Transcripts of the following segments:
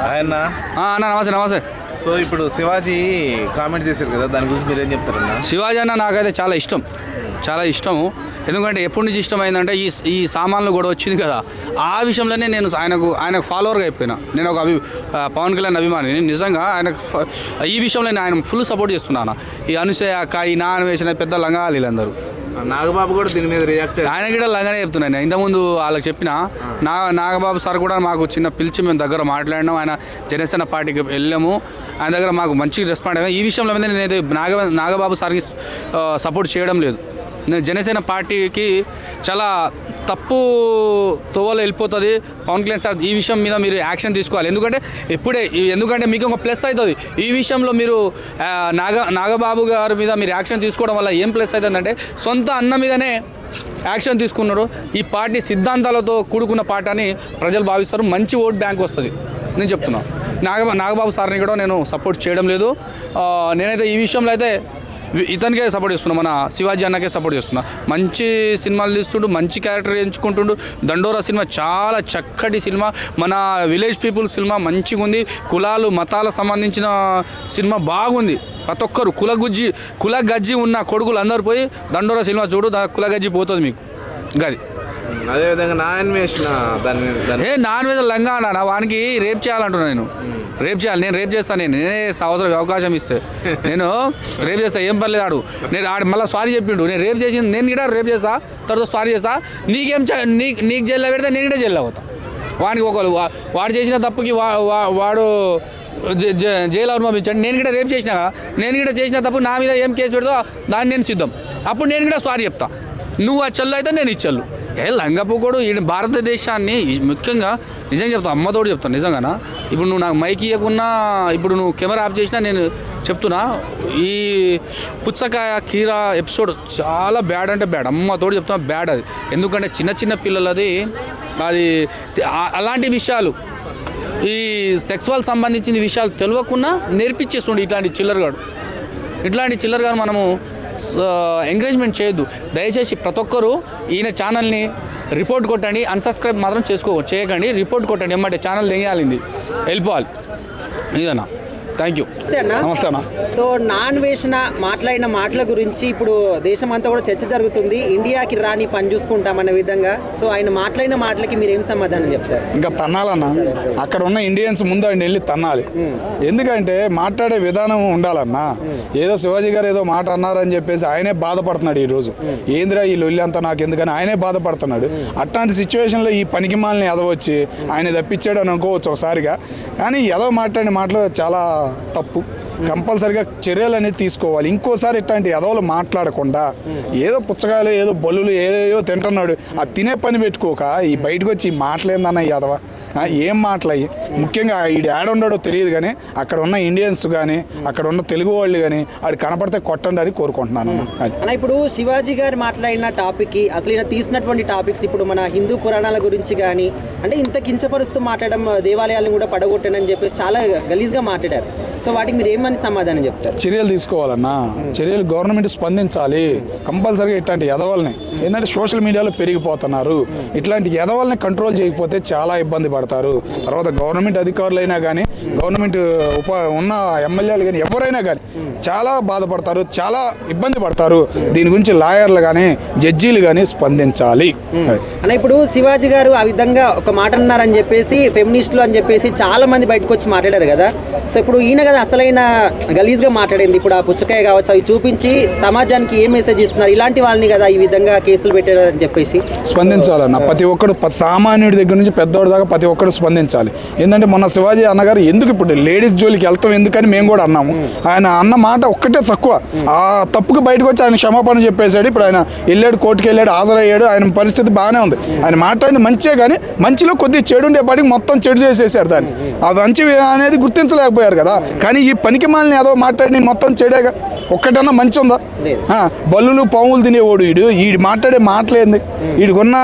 ఆయన అన్న. నమస్తే నమస్తే. సో ఇప్పుడు శివాజీ కామెంట్ చేశారు కదా దాని గురించి మీరు ఏం చెప్తారన్న? శివాజీ అన్న నాకైతే చాలా ఇష్టం. చాలా ఇష్టము. ఎందుకంటే ఎప్పటి నుంచి ఇష్టమైందంటే ఈ ఈ సామాన్లు కూడా వచ్చింది కదా. ఆ విషయంలోనే నేను ఆయనకు ఆయనకు ఫాలోవర్గా అయిపోయినా. నేను ఒక అభి పవన్ కళ్యాణ్ అభిమాని నిజంగా ఆయనకు ఫ- ఈ విషయంలో నేను ఆయన ఫుల్ సపోర్ట్ చేస్తున్నాను ఈ అనుసయ అక్క ఈ నాన్న వేసిన పెద్ద లంగాలు వీళ్ళందరూ నాగబాబు కూడా దీని మీద రియాక్ట్ ఆయన కూడా లాగానే చెప్తున్నాను నేను ఇంతకుముందు వాళ్ళకి చెప్పిన నా నాగబాబు సార్ కూడా మాకు చిన్న పిలిచి మేము దగ్గర మాట్లాడినాం. ఆయన జనసేన పార్టీకి వెళ్ళాము. ఆయన దగ్గర మాకు మంచి రెస్పాండ్ అయ్యాము ఈ విషయంలో మీద నేను నాగ నాగబాబు సార్కి సపోర్ట్ చేయడం లేదు. నేను జనసేన పార్టీకి చాలా తప్పు తోవలో వెళ్ళిపోతుంది. పవన్ కళ్యాణ్ సార్ ఈ విషయం మీద మీరు యాక్షన్ తీసుకోవాలి. ఎందుకంటే ఇప్పుడే ఎందుకంటే మీకు ఒక ప్లస్ అవుతుంది. ఈ విషయంలో మీరు నాగ నాగబాబు గారి మీద మీరు యాక్షన్ తీసుకోవడం వల్ల ఏం ప్లస్ అవుతుందంటే సొంత అన్న మీదనే యాక్షన్ తీసుకున్నారు. ఈ పార్టీ సిద్ధాంతాలతో కూడుకున్న పార్టీ అని ప్రజలు భావిస్తారు. మంచి ఓట్ బ్యాంక్ వస్తుంది. నేను చెప్తున్నాను నాగ నాగబాబు సార్ని కూడా నేను సపోర్ట్ చేయడం లేదు. నేనైతే ఈ విషయంలో అయితే ఇతనికే సపోర్ట్ చేస్తున్నా మన శివాజీ అన్నకే సపోర్ట్ చేస్తున్నా. మంచి సినిమాలు తీస్తుండు మంచి క్యారెక్టర్ ఎంచుకుంటుండు. దండోరా సినిమా చాలా చక్కటి సినిమా. మన విలేజ్ పీపుల్ సినిమా మంచిగా ఉంది. కులాలు మతాల సంబంధించిన సినిమా బాగుంది. ప్రతి ఒక్కరు కుల గుజ్జి కుల గజ్జి ఉన్న కొడుకులు అందరు పోయి దండోరా సినిమా చూడు దా కుల గజ్జి పోతుంది మీకు. గది. అదేవిధంగా నా అన్వేషణ దాని మీద దాని ఏ నాన్ వెజ్ లంగా అన్న వానికి రేప్ చేయాలంటున్నా నేను. రేప్ చేయాలి నేను రేప్ చేస్తాను నేను నేనే అవసరం అవకాశం ఇస్తే. నేను రేప్ చేస్తా ఏం పర్లేదు ఆడు. నేను ఆడు మళ్ళీ సారీ చెప్పిండు నేను రేప్ చేసింది నేను కూడా రేప్ చేస్తా తర్వాత సారీ చేస్తా. నీకేం నీ నీకు జైల్లో పెడితే నేను కూడా జైల్లో అవుతా వానికి ఒకరు వాడు చేసిన తప్పుకి వాడు జైలు అనుభవించాడు. నేను కూడా రేప్ చేసినా నేను కూడా చేసిన తప్పు నా మీద ఏం కేసు పెడతావు దాన్ని నేను సిద్ధం. అప్పుడు నేను కూడా సారీ చెప్తా. నువ్వు ఆ చెల్లు అయితే నేను ఈ చెల్లు ఏ లంగపోకోడు ఈ భారతదేశాన్ని ముఖ్యంగా నిజంగా చెప్తాను అమ్మతోడు చెప్తాను నిజంగానా? ఇప్పుడు నువ్వు నాకు మైక్ ఇవ్వకున్నా ఇప్పుడు నువ్వు కెమెరా ఆఫ్ చేసినా నేను చెప్తున్నా ఈ పుచ్చకాయ కీరా ఎపిసోడ్ చాలా బ్యాడ్ అంటే బ్యాడ్ అమ్మతోడు చెప్తున్నా బ్యాడ్ అది. ఎందుకంటే చిన్న చిన్న పిల్లలది అది అలాంటి విషయాలు ఈ సెక్స్వల్ సంబంధించిన విషయాలు తెలియకుండా నేర్పించేస్తుండే ఇట్లాంటి చిల్లరగాడు. ఇట్లాంటి చిల్లరగాను మనము ఎంకరేజ్మెంట్ చేయొద్దు. దయచేసి ప్రతి ఒక్కరూ ఈయన ఛానల్ని రిపోర్ట్ కొట్టండి అన్సబ్స్క్రైబ్ మాత్రం చేసుకో చేయకండి రిపోర్ట్ కొట్టండి. ఎమ్మంటే ఛానల్ దెయ్యాలింది వెళ్ళిపోవాలి ఇదన్నా. థ్యాంక్ యూ నమస్తే అన్న. సో నాన్ వేసిన మాట్లాడిన మాటల గురించి ఇప్పుడు దేశం అంతా కూడా చర్చ జరుగుతుంది. ఇండియాకి రాని పని చూసుకుంటామన్న విధంగా. సో ఆయన మాట్లాడిన మాటలకి మీరు ఏం సమాధానం చెప్తారు? ఇంకా తన్నాలన్నా. అక్కడ ఉన్న ఇండియన్స్ ముందు ఆయన వెళ్ళి తన్నాలి. ఎందుకంటే మాట్లాడే విధానం ఉండాలన్నా. ఏదో శివాజీ గారు ఏదో మాట అన్నారని చెప్పేసి ఆయనే బాధపడుతున్నాడు ఈ రోజు. ఏందిరా ఈ లొల్లి అంతా నాకు ఎందుకని ఆయనే బాధపడుతున్నాడు. అట్లాంటి సిచ్యువేషన్లో ఈ పనికిమాలని ఎదవచ్చి ఆయన తప్పించాడు అని అనుకోవచ్చు ఒకసారిగా. కానీ ఎదవ మాట్లాడిన మాటలు చాలా తప్పు. కంపల్సరిగా చర్యలు అనేది తీసుకోవాలి. ఇంకోసారి ఇట్లాంటి ఎదవలు మాట్లాడకుండా ఏదో పుచ్చకాయలు ఏదో బలులు ఏదో తింటున్నాడు ఆ తినే పని పెట్టుకోక ఈ బయటకు వచ్చి మాట్లాడిందన్న ఈ ఎదవ ఏం మాటలయ్యి ముఖ్యంగా ఈ డాడ్ ఉండడో తెలియదు కానీ అక్కడ ఉన్న ఇండియన్స్ కానీ అక్కడ ఉన్న తెలుగు వాళ్ళు కానీ ఆడు కనపడితే కొట్టండి అని కోరుకుంటున్నాను అన్న. ఇప్పుడు శివాజీ గారు మాట్లాడిన టాపిక్ అసలు ఈయన తీసినటువంటి టాపిక్స్ ఇప్పుడు మన హిందూ పురాణాల గురించి కానీ అంటే ఇంత కించపరుస్తూ మాట్లాడడం దేవాలయాలను కూడా పడగొట్టానని చెప్పేసి చాలా గలీజ్గా మాట్లాడారు. సో వాటికి మీరు ఏమని సమాధానం చెప్తారు? చర్యలు తీసుకోవాలన్నా చర్యలు గవర్నమెంట్ స్పందించాలి. కంపల్సరీగా ఇట్లాంటి ఎదవల్ని ఏంటంటే సోషల్ మీడియాలో పెరిగిపోతున్నారు. ఇట్లాంటి ఎదవల్ని కంట్రోల్ చేయకపోతే చాలా ఇబ్బంది పడతారు. తర్వాత గవర్నమెంట్ అధికారులైనా కానీ గవర్నమెంట్ ఉప ఉన్న ఎమ్మెల్యేలు కానీ ఎవరైనా కానీ చాలా బాధపడతారు చాలా ఇబ్బంది పడతారు. దీని గురించి లాయర్లు కానీ జడ్జీలు కానీ స్పందించాలి. అన్న ఇప్పుడు శివాజీ గారు ఆ విధంగా ఒక మాట అన్నారని చెప్పేసి ఫెమినిస్టులు అని చెప్పేసి చాలా మంది బయటకు వచ్చి మాట్లాడారు కదా. సో ఇప్పుడు ఈయన కదా అసలైన గలీజ్గా మాట్లాడింది. ఇప్పుడు ఆ పుచ్చకాయ కావచ్చు అవి చూపించి సమాజానికి ఏ మెసేజ్ ఇస్తున్నారు? ఇలాంటి వాళ్ళని కదా ఈ విధంగా కేసులు పెట్టారని చెప్పేసి. స్పందించాలన్న. ప్రతి ఒక్కడు సామాన్యుడి దగ్గర నుంచి పెద్దోడి దాకా ప్రతి ఒక్కడు స్పందించాలి. ఏంటంటే మొన్న శివాజీ అన్నగారు ఎందుకు ఇప్పుడు లేడీస్ జోలికి వెళ్తాం ఎందుకని మేము కూడా అన్నాము. ఆయన అన్న మాట ఒక్కటే తక్కువ. ఆ తప్పుకి బయటకు వచ్చి ఆయన క్షమాపణ చెప్పేశాడు. ఇప్పుడు ఆయన వెళ్ళాడు కోర్టుకి వెళ్ళాడు హాజరయ్యాడు. ఆయన పరిస్థితి బాగానే ఉంది. ఆయన మాట్లాడింది మంచిగా కానీ మంచిలో కొద్దిగా చెడు ఉండేపాటికి మొత్తం చెడు చేసేసారు దాన్ని. ఆ మంచి అనేది గుర్తించలేకపోయారు కదా. కానీ ఈ పనికి మాలిని ఏదో మాట్లాడి మొత్తం చెడేగా. ఒక్కటన్నా మంచి ఉందా? బల్లులు పాములు తినేవాడు వీడు వీడు మాట్లాడే మాటలేంది. వీడికున్న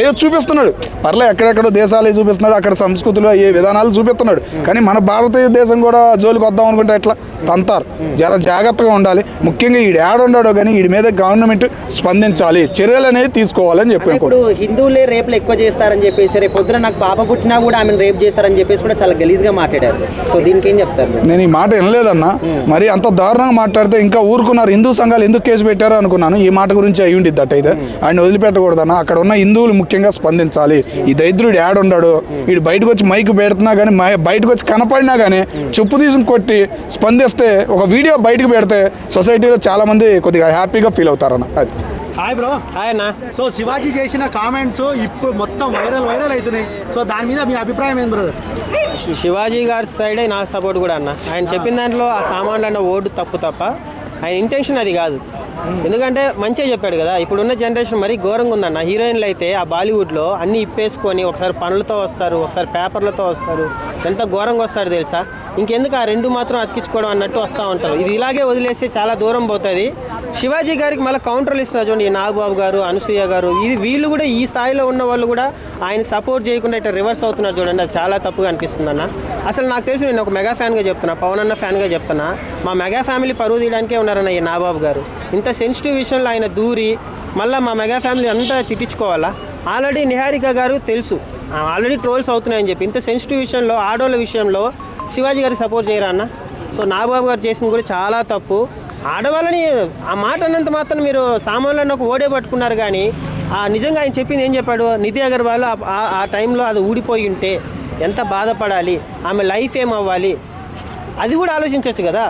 ఏదో చూపిస్తున్నాడు. పర్లే ఎక్కడెక్కడో దేశాలే చూపిస్తున్నాడు అక్కడ సంస్కృతులు ఏ విధానాలు చూపిస్తున్నాడు. కానీ మన భారతదేశం కూడా జోలికి వద్దాం అనుకుంటే ఎట్లా? తంతారు. జర జాగ్రత్తగా ఉండాలి. ముఖ్యంగా ఈడు ఏడుండాడో కానీ వీడి మీద గవర్నమెంట్ స్పందించాలి. చర్యలు అనేది తీసుకోవాలని చెప్పి ఇప్పుడు హిందువులే రేపులు ఎక్కువ చేస్తారని చెప్పేసి రేపు పొద్దున నాకు పాప పుట్టినా కూడా ఆమెను రేప్ చేస్తారని చెప్పేసి కూడా చాలా గలీజ్గా మాట్లాడారు. సో దీనికి ఏం చెప్తారు? నేను ఈ మాట వినలేదన్నా. మరి అంత దారుణంగా మాట్లాడితే ఇంకా ఊరుకున్నారు. హిందూ సంఘాలు ఎందుకు కేసు పెట్టారో అనుకున్నాను. ఈ మాట గురించి అయి ఉండిద్ది అట్టయితే ఆయన వదిలిపెట్టకూడదన్నా. అక్కడ ఉన్న హిందువులు ముఖ్యంగా స్పందించాలి. ఈ దరిద్రుడు ఏడుండాడు వీడు బయటకు వచ్చి మైక్ పెడుతున్నా కానీ మై- బయటకు వచ్చి కనపడినా కానీ చెప్పు తీసుకుని కొట్టి స్పందిస్తే ఒక వీడియో బయటకు పెడితే సొసైటీలో చాలా మంది కొద్దిగా హ్యాపీగా ఫీల్ అవుతారన్న. అది. Hi bro. హాయ్ అన్న. సో శివాజీ చేసిన కామెంట్స్ ఇప్పుడు మొత్తం వైరల్ వైరల్ అవుతున్నాయి. సో దాని మీద మీ అభిప్రాయం ఏంది బ్రదర్? శివాజీ గారి సైడే నాకు సపోర్ట్ కూడా అన్న. ఆయన చెప్పిన దాంట్లో ఆ సామాన్లు అన్న ఓటు తప్పు తప్ప ఆయన ఇంటెన్షన్ అది కాదు. ఎందుకంటే మంచిగా చెప్పాడు కదా ఇప్పుడున్న జనరేషన్ మరీ ఘోరంగా ఉందన్న. హీరోయిన్లు అయితే ఆ బాలీవుడ్లో అన్నీ ఇప్పేసుకొని ఒకసారి పనులతో వస్తారు ఒకసారి పేపర్లతో వస్తారు. ఎంత ఘోరంగా వస్తారు తెలుసా? ఇంకెందుకు ఆ రెండు మాత్రం అతికించుకోవడం అన్నట్టు వస్తూ ఉంటారు. ఇది ఇలాగే వదిలేస్తే చాలా దూరం పోతుంది. శివాజీ గారికి మళ్ళీ కౌంటర్లు ఇస్తున్నారు చూడండి ఈ నాగబాబు గారు అనసూయ గారు. ఇది వీళ్ళు కూడా ఈ స్థాయిలో ఉన్న వాళ్ళు కూడా ఆయన సపోర్ట్ చేయకుండా ఇట్లా రివర్స్ అవుతున్నారు చూడండి అది చాలా తప్పుగా అనిపిస్తుంది అన్న. అసలు నాకు తెలిసి నేను ఒక మెగా ఫ్యాన్గా చెప్తున్నా పవన్ అన్న ఫ్యాన్గా చెప్తున్నా. మా మెగా ఫ్యామిలీ పరువు తీయడానికే ఉన్నారన్న ఈ నాబాబు గారు. ఇంత సెన్సిటివ్ విషయంలో ఆయన దూరి మళ్ళీ మా మెగా ఫ్యామిలీ అంతా తిట్టించుకోవాలా? ఆల్రెడీ నిహారిక గారు తెలుసు. ఆల్రెడీ ట్రోల్స్ అవుతున్నాయని చెప్పి. ఇంత సెన్సిటివ్ విషయంలో ఆడోళ్ళ విషయంలో శివాజీ గారికి సపోర్ట్ చేయరా అన్న? సో నాగబాబు గారు చేసింది కూడా చాలా తప్పు. ఆడవాళ్ళని ఆ మాట అన్నంత మాత్రం మీరు సామాన్లను ఒక ఓడే పట్టుకున్నారు కానీ ఆ నిజంగా ఆయన చెప్పింది ఏం చెప్పాడు? నిధి అగర్వాల్ ఆ- ఆ- ఆ టైంలో అది ఊడిపోయి ఉంటే ఎంత బాధపడాలి? ఆమె లైఫ్ ఏం అవ్వాలి? అది కూడా ఆలోచించవచ్చు కదా?